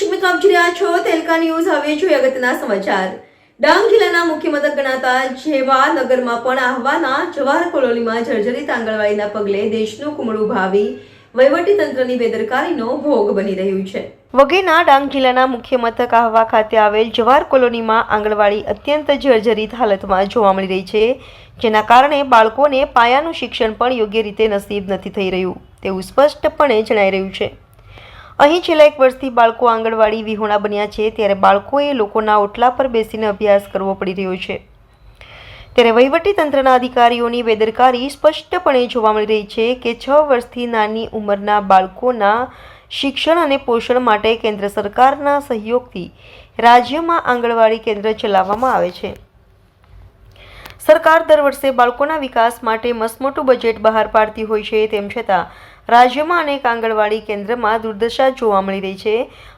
જોઈ રહ્યા છો તેલકા ન્યૂઝ. હવે જોઈએ અગત્યના સમાચાર. ડાંગ જિલ્લાના મુખ્ય મથક ગણાતા જેવા નગરમાં પણ આહવાના જવાહર કોલોનીમાં જર્જરિત આંગણવાડીના પગલે દેશનું કુમળું ભાવી વહીવટી તંત્રની બેદરકારીનો ભોગ બની રહ્યું છે. વગેના ડાંગ જિલ્લાના મુખ્ય મથક આહવા ખાતે આવેલ જવાહર કોલોનીમાં આંગણવાડી અત્યંત જર્જરિત હાલતમાં જોવા મળી રહી છે, જેના કારણે બાળકોને પાયાનું શિક્ષણ પણ યોગ્ય રીતે નસીબ નથી થઈ રહ્યું, તેવું સ્પષ્ટપણે જણાઈ રહ્યું છે. અહીં છેલ્લા એક વર્ષથી બાળકો આંગણવાડી વિહોણા બન્યા છે, ત્યારે બાળકોએ લોકોના ઓટલા પર બેસીને અભ્યાસ કરવો પડી રહ્યો છે. ત્યારે વહીવટી તંત્રના અધિકારીઓની બેદરકારી સ્પષ્ટપણે જોવા મળી રહી છે કે છ વર્ષથી નાની ઉંમરના બાળકોના શિક્ષણ અને પોષણ માટે કેન્દ્ર સરકારના સહયોગથી રાજ્યમાં આંગણવાડી કેન્દ્ર ચલાવવામાં આવે છે. સરકાર દર વર્ષે બાળકોના વિકાસ માટે મસમોટું બજેટ બહાર પાડતી હોય છે, તેમ છતાં રાજ્યમાં અનેક આંગણવાડી કેન્દ્રમાં દુર્દશા જોવા મળી રહી છે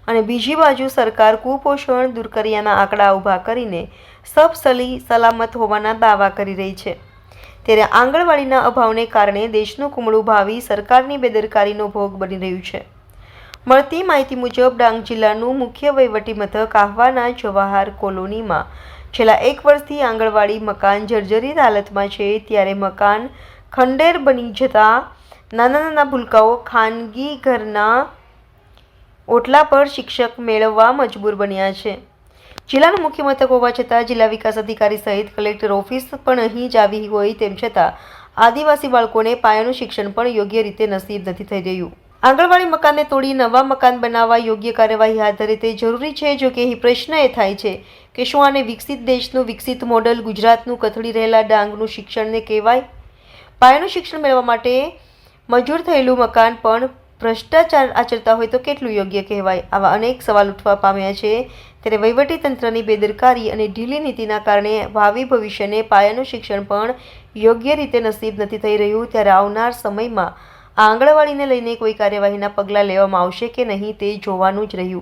અને બીજી બાજુ સરકાર કુપોષણ દૂર કર્યાના આંકડા ઊભા કરીને સબસલી સલામત હોવાના દાવા કરી રહી છે. ત્યારે આંગણવાડીના અભાવને કારણે દેશનું કુમળું ભાવિ સરકારની બેદરકારીનો ભોગ બની રહ્યું છે. મળતી માહિતી મુજબ ડાંગ જિલ્લાનું મુખ્ય વહીવટી મથક આહવાના જવાહર કોલોનીમાં છેલ્લા એક વર્ષથી આંગણવાડી મકાન જર્જરિત હાલતમાં છે, ત્યારે મકાન ખંડેર બની જતા નાના નાના ભૂલકાઓ ખાનગી ઘરના ઓટલા પર શિક્ષક મેળવવા મજબૂર બન્યા છે. જિલ્લાનું મુખ્ય મથક હોવા છતાં જિલ્લા વિકાસ અધિકારી સહિત કલેક્ટર ઓફિસ પણ અહીં જ આવી હોય તેમ છતાં આદિવાસી બાળકોને પાયાનું શિક્ષણ પણ યોગ્ય રીતે નસીબ નથી થઈ રહ્યું. આંગણવાડી મકાનને તોડી નવા મકાન બનાવવા યોગ્ય કાર્યવાહી હાથ ધરે તે જરૂરી છે, જો કે અહીં પ્રશ્ન એ થાય છે કે શું આને વિકસિત દેશનું, વિકસિત મોડલ, ગુજરાતનું કથળી રહેલા ડાંગનું શિક્ષણને કહેવાય. પાયાનું શિક્ષણ મેળવવા માટે મંજૂર થયેલું મકાન પણ ભ્રષ્ટાચાર આચરતા હોય તો કેટલું યોગ્ય કહેવાય? આવા અનેક સવાલ ઉઠવા પામ્યા છે. ત્યારે વહીવટી તંત્રની બેદરકારી અને ઢીલી નીતિના કારણે ભાવિ ભવિષ્યને પાયાનું શિક્ષણ પણ યોગ્ય રીતે નસીબ નથી થઈ રહ્યું. ત્યારે આવનાર સમયમાં આંગણવાડીને લઈને કોઈ કાર્યવાહીના પગલાં લેવામાં આવશે કે નહીં તે જોવાનું જ રહ્યું.